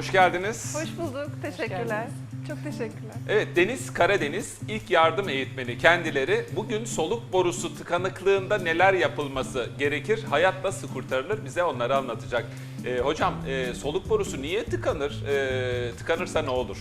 Hoş geldiniz. Hoş bulduk. Teşekkürler. Çok teşekkürler. Evet Deniz Karadeniz ilk yardım eğitmeni kendileri bugün soluk borusu tıkanıklığında neler yapılması gerekir, hayat nasıl kurtarılır bize onları anlatacak. Ee, hocam e, soluk borusu niye tıkanır, Ee, tıkanırsa ne olur?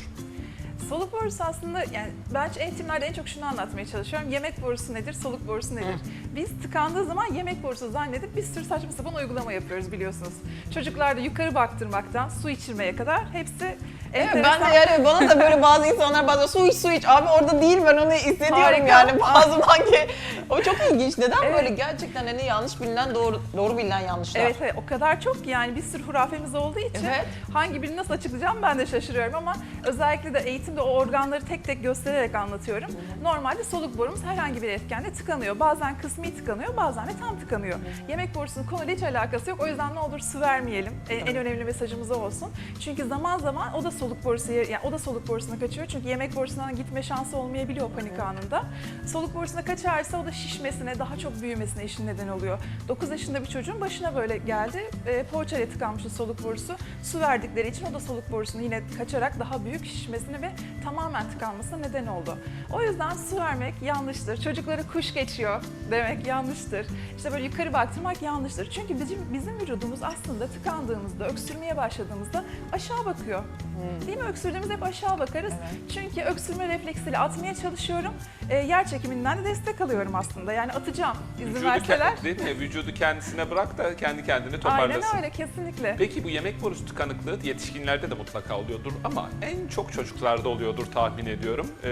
Soluk borusu aslında yani ben eğitimlerde en çok şunu anlatmaya çalışıyorum. Yemek borusu nedir, soluk borusu nedir? Biz tıkandığı zaman yemek borusu zannedip bir sürü saçma sapan uygulama yapıyoruz biliyorsunuz. Çocuklarda yukarı baktırmaktan su içirmeye kadar hepsi Evet, ben de yani bana da böyle bazı insanlar bazen su iç su iç abi orada değil ben onu hissediyorum Harika. yani bazı banki o çok ilginç neden Evet. böyle gerçekten hani yanlış bilinen doğru doğru bilinen yanlışlar. Evet, evet o kadar çok ki yani bir sürü hurafemiz olduğu için Evet. hangi birini nasıl açıklayacağım ben de şaşırıyorum ama özellikle de eğitimde o organları tek tek göstererek anlatıyorum. Normalde soluk borumuz herhangi bir etkenle tıkanıyor. Bazen kısmi tıkanıyor, bazen de tam tıkanıyor. Yemek borusunun konuyla hiç alakası yok. O yüzden ne olur su vermeyelim. E, En, en önemli mesajımız o olsun. Çünkü zaman zaman o da soluk borusu yani o da soluk borusuna kaçıyor. Çünkü yemek borusundan gitme şansı olmayabiliyor panik anında. Soluk borusuna kaçarsa o da şişmesine, daha çok büyümesine işin neden oluyor. 9 yaşında bir çocuğun başına böyle geldi. E, poğaçaya tıkanmıştı soluk borusu. Su verdikleri için o da soluk borusunu yine kaçarak daha büyük şişmesine ve tamamen tıkanmasına neden oldu. O yüzden su vermek yanlıştır. Çocuklara kuş geçiyor demek yanlıştır. İşte böyle yukarı baktırmak yanlıştır. Çünkü bizim, bizim vücudumuz aslında tıkandığımızda, öksürmeye başladığımızda aşağı bakıyor. Değil mi? Öksürdüğümüzde hep aşağı bakarız. Çünkü öksürme refleksiyle atmaya çalışıyorum. E, yer çekiminden de destek alıyorum aslında. Yani atacağım izin Vücudu, verseler. değil mi? Vücudu kendisine bırak da kendi kendini toparlasın. Aynen öyle kesinlikle. Peki bu yemek borusu tıkanıklığı yetişkinlerde de mutlaka oluyordur ama en çok çocuklarda oluyordur tahmin ediyorum. Ee,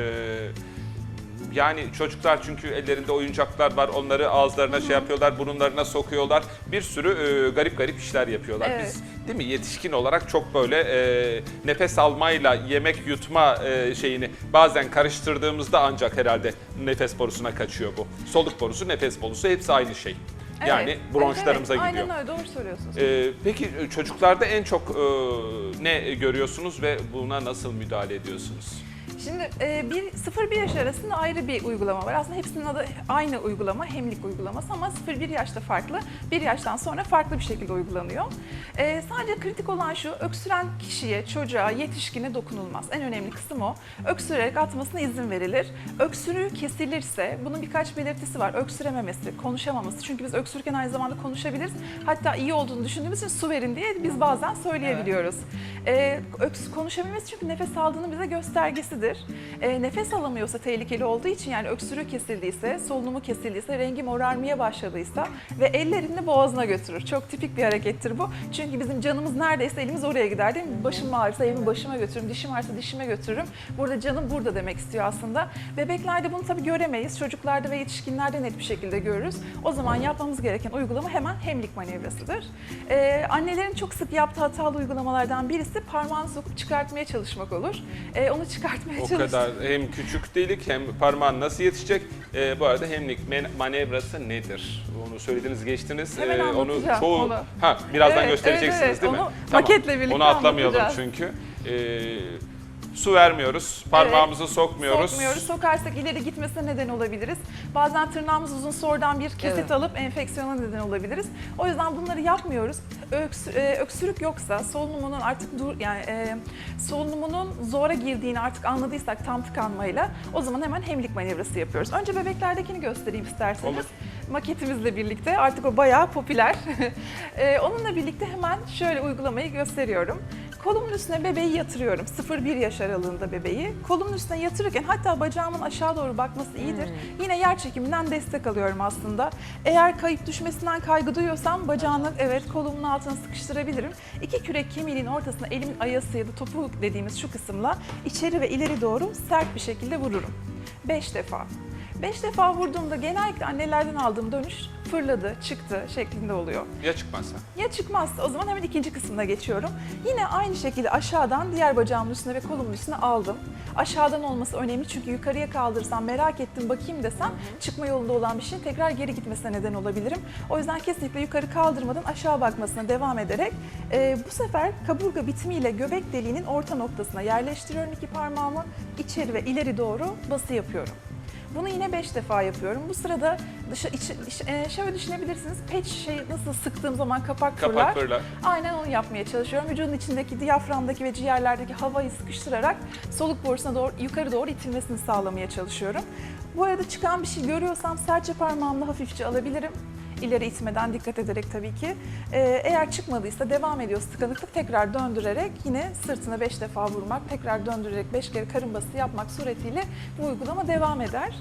yani çocuklar çünkü ellerinde oyuncaklar var onları ağızlarına şey yapıyorlar, burunlarına sokuyorlar. Bir sürü e, garip garip işler yapıyorlar. Evet. Biz değil mi yetişkin olarak çok böyle e, nefes almayla yemek yutma e, şeyini bazen karıştırdığımızda ancak herhalde nefes borusuna kaçıyor bu. Soluk borusu, nefes borusu hepsi aynı şey. Yani Evet, bronşlarımıza evet, gidiyor. Aynen öyle doğru söylüyorsunuz. Ee, peki e, çocuklarda en çok e, ne görüyorsunuz ve buna nasıl müdahale ediyorsunuz? Şimdi e, bir 0-1 yaş arasında ayrı bir uygulama var. Aslında hepsinin adı aynı uygulama, hemlik uygulaması ama 0-1 yaşta farklı, 1 yaştan sonra farklı bir şekilde uygulanıyor. E, sadece kritik olan şu, öksüren kişiye, çocuğa, yetişkine dokunulmaz. En önemli kısım o. Öksürerek atmasına izin verilir. Öksürüğü kesilirse, bunun birkaç belirtisi var. Öksürememesi, konuşamaması. Çünkü biz öksürürken aynı zamanda konuşabiliriz. Hatta iyi olduğunu düşündüğümüz için su verin diye biz bazen söyleyebiliyoruz. E, öks konuşabilmesi çünkü nefes aldığını bize göstergesidir. E, nefes alamıyorsa tehlikeli olduğu için yani öksürüğü kesildiyse, solunumu kesildiyse, rengi morarmaya başladıysa ve ellerini boğazına götürür. Çok tipik bir harekettir bu. Çünkü bizim canımız neredeyse elimiz oraya gider değil mi? Başım ağrırsa elimi başıma götürürüm, dişim varsa dişime götürürüm. Burada canım burada demek istiyor aslında. Bebeklerde bunu tabii göremeyiz. Çocuklarda ve yetişkinlerde net bir şekilde görürüz. O zaman yapmamız gereken uygulama hemen hemlik manevrasıdır. E, annelerin çok sık yaptığı hatalı uygulamalardan birisi parmağını sokup çıkartmaya çalışmak olur. E, onu çıkartmaya O kadar hem küçük delik hem parmağın nasıl yetişecek? Ee, bu arada hemlik manevrası nedir? Onu söylediniz geçtiniz. Hemen Ee, onu anlatacağım çoğu onu. ha birazdan Evet, göstereceksiniz evet, evet. değil mi? Onu maketle birlikte Onu atlamayalım anlatacağız. çünkü. Ee, su vermiyoruz, parmağımızı sokmuyoruz. Sokmuyoruz. Sokarsak ileri gitmesine neden olabiliriz. Bazen tırnağımız uzun oradan bir kesit Evet. alıp enfeksiyona neden olabiliriz. O yüzden bunları yapmıyoruz. Öksü- e, öksürük yoksa solunumunun artık dur yani e, solunumunun zora girdiğini artık anladıysak tam tıkanmayla o zaman hemen hemlik manevrası yapıyoruz. Önce bebeklerdekini göstereyim isterseniz. Olur. Maketimizle birlikte artık o bayağı popüler. E, onunla birlikte hemen şöyle uygulamayı gösteriyorum. Kolumun üstüne bebeği yatırıyorum. 0-1 yaş aralığında bebeği. Kolumun üstüne yatırırken hatta bacağımın aşağı doğru bakması iyidir. Yine yer çekiminden destek alıyorum aslında. Eğer kayıp düşmesinden kaygı duyuyorsam bacağını evet kolumun altına sıkıştırabilirim. İki kürek kemiğinin ortasına elimin ayası ya da topu dediğimiz şu kısımla içeri ve ileri doğru sert bir şekilde vururum. 5 defa. 5 defa vurduğumda genellikle annelerden aldığım dönüş fırladı, çıktı şeklinde oluyor. Ya çıkmazsa? Ya çıkmazsa o zaman hemen ikinci kısmına geçiyorum. Yine aynı şekilde aşağıdan diğer bacağımın üstüne ve kolumun üstüne aldım. Aşağıdan olması önemli çünkü yukarıya kaldırırsam merak ettim bakayım desem çıkma yolunda olan bir şeyin tekrar geri gitmesine neden olabilirim. O yüzden kesinlikle yukarı kaldırmadan aşağı bakmasına devam ederek e, bu sefer kaburga bitimiyle göbek deliğinin orta noktasına yerleştiriyorum iki parmağımı. içeri ve ileri doğru bası yapıyorum. Bunu yine 5 defa yapıyorum. Bu sırada dışı, içi, iç- e, şöyle düşünebilirsiniz. Pet şey nasıl sıktığım zaman kapak, fırlar. Kapak fırlar. Aynen onu yapmaya çalışıyorum. Vücudun içindeki diyaframdaki ve ciğerlerdeki havayı sıkıştırarak soluk borusuna doğru yukarı doğru itilmesini sağlamaya çalışıyorum. Bu arada çıkan bir şey görüyorsam serçe parmağımla hafifçe alabilirim. İleri itmeden dikkat ederek tabii ki. Ee, eğer çıkmadıysa devam ediyorsa tıkanıklık tekrar döndürerek yine sırtına 5 defa vurmak, tekrar döndürerek 5 kere karın bası yapmak suretiyle bu uygulama devam eder.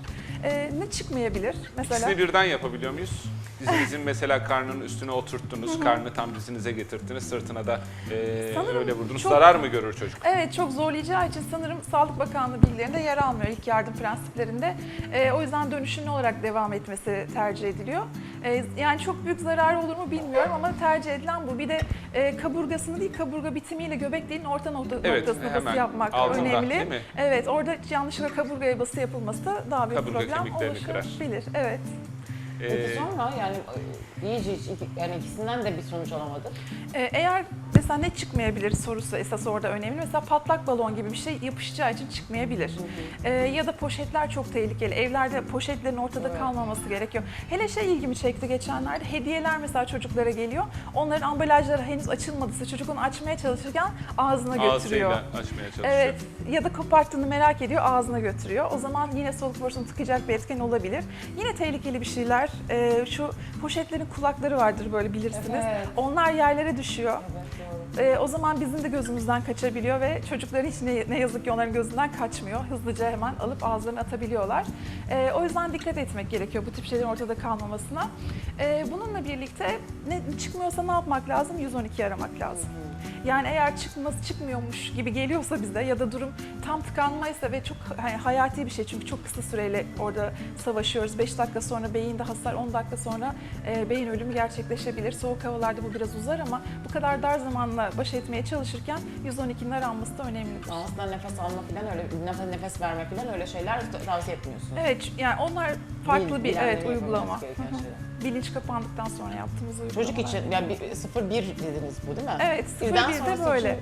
Ee, ne çıkmayabilir? Mesela İkisini birden yapabiliyor muyuz? Dizinizin mesela karnının üstüne oturttunuz, karnını tam dizinize getirttiniz, sırtına da e, Sanırım öyle vurdunuz. çok- Zarar mı görür çocuk? Evet çok zorlayacağı için sanırım Sağlık Bakanlığı bilgilerinde yer almıyor ilk yardım prensiplerinde. Ee, o yüzden dönüşümlü olarak devam etmesi tercih ediliyor. Ee, yani çok büyük zararı olur mu bilmiyorum ama tercih edilen bu. Bir de e, kaburgasını değil kaburga bitimiyle göbek deliğin orta nokta, Evet, noktasına hemen bası yapmak altında, önemli. değil mi? Evet orada yanlışlıkla kaburgaya bası yapılması da daha büyük Kaburga problem kemiklerini kırar. oluşturabilir. Evet. Peki E, sonra yani e, iyice iki- yani ikisinden de bir sonuç alamadık. Ee, Eğer mesela ne çıkmayabilir sorusu esas orada önemli. Mesela patlak balon gibi bir şey yapışacağı için çıkmayabilir. Ee, ya da poşetler çok tehlikeli. Evlerde poşetlerin ortada kalmaması gerekiyor. Hele şey ilgimi çekti geçenlerde. Hediyeler mesela çocuklara geliyor. Onların ambalajları henüz açılmadıysa çocuk onu açmaya çalışırken ağzına götürüyor. ağzıyla açmaya çalışıyor. Evet ya da koparttığını merak ediyor ağzına götürüyor. O zaman yine soluk borusunu tıkayacak bir etken olabilir. Yine tehlikeli bir şeyler. Ee, şu poşetlerin kulakları vardır böyle bilirsiniz. Evet. Onlar yerlere düşüyor. Evet Ee, o zaman bizim de gözümüzden kaçabiliyor ve çocukların hiç ne, ne yazık ki onların gözünden kaçmıyor. Hızlıca hemen alıp ağızlarına atabiliyorlar. Ee, o yüzden dikkat etmek gerekiyor bu tip şeylerin ortada kalmamasına. Ee, bununla birlikte ne çıkmıyorsa ne yapmak lazım? 112 aramak lazım. Yani eğer çıkması çıkmıyormuş gibi geliyorsa bize ya da durum tam tıkanmaysa ve çok hani hayati bir şey çünkü çok kısa süreyle orada savaşıyoruz. 5 dakika sonra beyinde hasar, 10 dakika sonra e, beyin ölümü gerçekleşebilir. Soğuk havalarda bu biraz uzar ama bu kadar dar zamanla baş etmeye çalışırken 112'nin aranması da önemlidir. Aslında nefes alma falan öyle nefes, nefes verme falan öyle şeyler ta- tavsiye etmiyorsunuz. Evet yani onlar farklı Bil- bir evet uygulama. Bilinç kapandıktan sonra yaptığımız uygulamalar. Çocuk için yani bir- 0-1 dediniz bu değil mi? Evet, Birden 0-1'de sonrası böyle.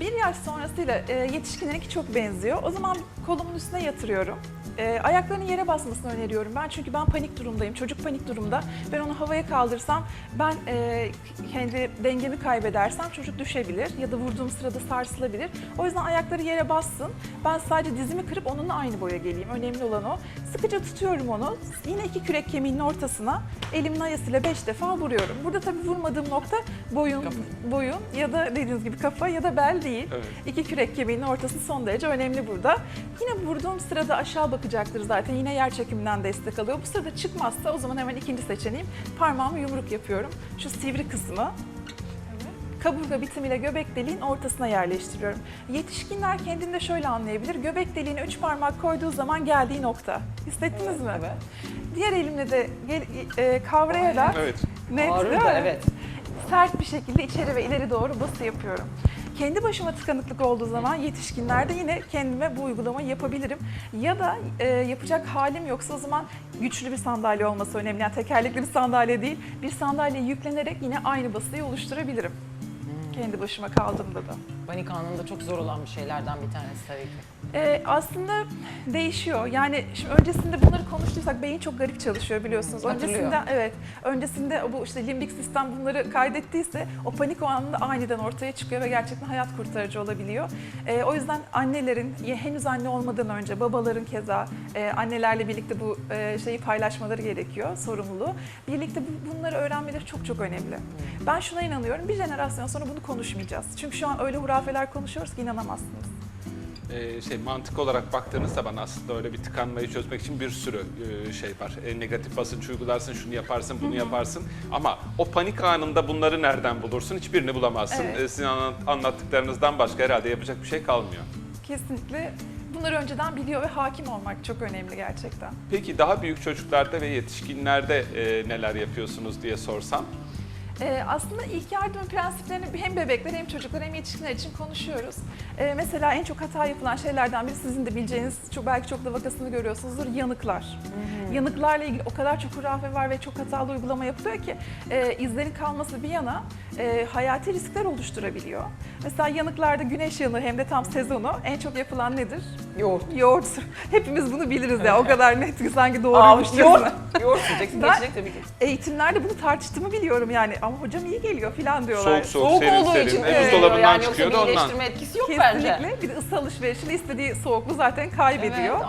Bir yaş sonrasıyla e, yetişkinlerinki çok benziyor. O zaman kolumun üstüne yatırıyorum. E, ayaklarının yere basmasını öneriyorum ben çünkü ben panik durumdayım. Çocuk panik durumda. Ben onu havaya kaldırsam ben e, kendi dengemi kaybedersem çocuk düşebilir ya da vurduğum sırada sarsılabilir. O yüzden ayakları yere bassın. Ben sadece dizimi kırıp onunla aynı boya geleyim. Önemli olan o. Sıkıca tutuyorum onu. Yine iki kürek kemiğinin ortasına elimin ayasıyla beş defa vuruyorum. Burada tabii vurmadığım nokta boyun, boyun ya da dediğiniz gibi kafa ya da bel değil. Evet. İki kürek kemiğinin ortası son derece önemli burada. Yine vurduğum sırada aşağı bakacaktır zaten. Yine yer çekiminden destek alıyor. Bu sırada çıkmazsa o zaman hemen ikinci seçeneğim parmağımı yumruk yapıyorum. Şu sivri kısmı kaburga bitimiyle göbek deliğin ortasına yerleştiriyorum. Yetişkinler kendinde şöyle anlayabilir. Göbek deliğine üç parmak koyduğu zaman geldiği nokta. Hissettiniz mi? Evet. Diğer elimle de gel- e, kavrayarak Evet. net Ağrı değil da, mi? evet. sert bir şekilde içeri ve ileri doğru bası yapıyorum. Kendi başıma tıkanıklık olduğu zaman yetişkinlerde yine kendime bu uygulamayı yapabilirim. Ya da e, yapacak halim yoksa o zaman güçlü bir sandalye olması önemli. Yani tekerlekli bir sandalye değil, bir sandalye yüklenerek yine aynı basıyı oluşturabilirim. Kendi başıma kaldığımda da. Panik anında çok zor olan bir şeylerden bir tanesi tabii ki. Ee, aslında değişiyor. Yani şimdi öncesinde bunları konuştuysak beyin çok garip çalışıyor biliyorsunuz. Öncesinde evet, öncesinde bu işte limbik sistem bunları kaydettiyse o panik o anında aniden ortaya çıkıyor ve gerçekten hayat kurtarıcı olabiliyor. Ee, o yüzden annelerin henüz anne olmadan önce babaların keza e, annelerle birlikte bu e, şeyi paylaşmaları gerekiyor, sorumluluğu. Birlikte bu- bunları öğrenmeleri çok çok önemli. Ben şuna inanıyorum. Bir jenerasyon sonra bunu konuşmayacağız. Çünkü şu an öyle hurafeler konuşuyoruz ki inanamazsınız. Ee, şey mantık olarak baktığınızda bana aslında öyle bir tıkanmayı çözmek için bir sürü e, şey var. E, negatif basınç uygularsın, şunu yaparsın, bunu yaparsın. Ama o panik anında bunları nereden bulursun? Hiçbirini bulamazsın. Evet. E, sizin anlat- anlattıklarınızdan başka herhalde yapacak bir şey kalmıyor. Kesinlikle bunları önceden biliyor ve hakim olmak çok önemli gerçekten. Peki daha büyük çocuklarda ve yetişkinlerde e, neler yapıyorsunuz diye sorsam? Ee, aslında ilk yardım prensiplerini hem bebekler hem çocuklar hem yetişkinler için konuşuyoruz. Ee, mesela en çok hata yapılan şeylerden biri sizin de bileceğiniz, çok belki çok da vakasını görüyorsunuzdur, yanıklar. Yanıklarla ilgili o kadar çok hurafe var ve çok hatalı uygulama yapılıyor ki e, izlerin kalması bir yana e, hayati riskler oluşturabiliyor. Mesela yanıklarda güneş yanığı hem de tam sezonu en çok yapılan nedir? Yoğurt. Yoğurt. Hepimiz bunu biliriz ya. O kadar net ki sanki Aa, doğruymuş yoğurt. gibi. Yoğurt yiyeceksin. Ben- Geçecek tabii ki. Eğitimlerde bunu tartıştığımı biliyorum yani. Ama hocam iyi geliyor falan diyorlar. Soğuk soğuk, Soğuk serin olduğu serin. için E, buzdolabından yani yoksa çıkıyor da ondan. iyileştirme etkisi yok bence. Kesinlikle. Bir de ısı alışverişinde istediği soğukluğu zaten kaybediyor. Evet,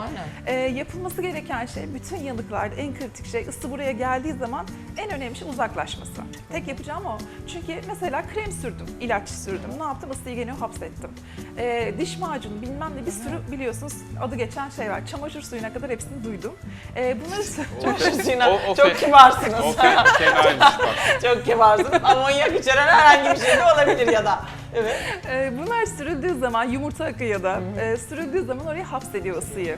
aynen. Ee, yapılması gereken şey bütün yanıklarda en kritik şey ısı buraya geldiği zaman en önemli şey uzaklaşması. Tek yapacağım o. Çünkü mesela krem sürdüm, ilaç sürdüm. Ne yaptım? Isıyı gene hapsettim. Ee, diş macunu bilmem ne bir sürü biliyorsunuz adı geçen şey var. Çamaşır suyuna kadar hepsini duydum. Ee, bunları Çamaşır suyuna O- o çok fe- kibarsınız. O fe- fenaymış bak. çok kibarsınız. Amonyak içeren herhangi bir şey de olabilir ya da. Evet. Ee, bunlar sürüldüğü zaman yumurta akı ya da e, sürüldüğü zaman oraya hapsediyor ısıyı.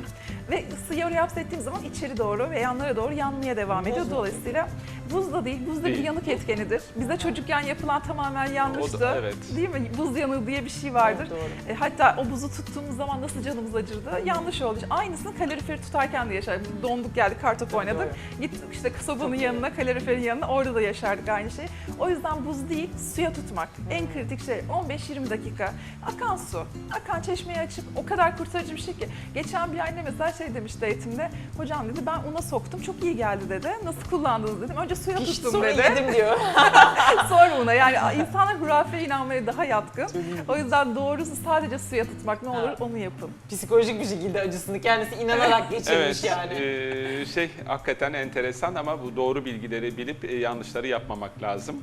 Ve ısıyı oraya hapsettiğim zaman içeri doğru ve yanlara doğru yanmaya devam ediyor. Dolayısıyla buz da değil, buz da bir Değil. yanık etkenidir. Bize çocukken yapılan tamamen yanlıştı. O da- evet. Değil mi? Buz yanığı diye bir şey vardır. E, hatta o buzu tuttuğumuz zaman nasıl canımız acırdı? Yanlış oldu. Aynısını kaloriferi tutarken de yaşardık. Biz Donduk geldik, kartopu oynadık. Gittik işte sobanın yanına, kaloriferin yanına orada da yaşardık aynı şeyi. O yüzden buz değil, suya tutmak. En kritik şey 15-20 dakika. Akan su. Akan çeşmeyi açıp o kadar kurtarıcı bir şey ki. Geçen bir anne mesela şey demişti eğitimde. Hocam dedi ben una soktum çok iyi geldi dedi. Nasıl kullandınız dedim. Önce suya Pişti tuttum sonra dedi. yedim diyor. Sonra una. Yani insanlar hurafeye inanmaya daha yatkın. O yüzden doğrusu sadece suya tutmak ne olur Ha. onu yapın. Psikolojik bir şekilde acısını kendisi inanarak geçirmiş Evet, yani. e, şey hakikaten enteresan ama bu doğru bilgileri bilip e, yanlışları yapmamak lazım.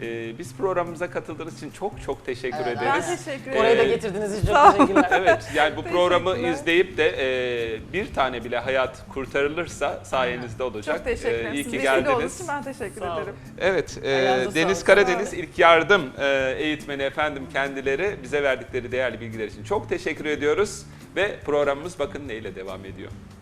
E, biz programımıza katıldığınız için çok çok teşekkür Evet, Ben ederiz. teşekkür ederim. Orayı da Ee, getirdiğiniz için çok teşekkürler. Evet, yani bu programı izleyip de e, bir tane bile hayat kurtarılırsa sayenizde olacak. Çok teşekkür ederim. E, iyi ki vesile geldiniz. için ben teşekkür Sağ ederim. Evet, e, Ayağınıza Deniz. Karadeniz. İlk Yardım e, Eğitmeni efendim kendileri bize verdikleri değerli bilgiler için çok teşekkür ediyoruz ve programımız bakın neyle devam ediyor.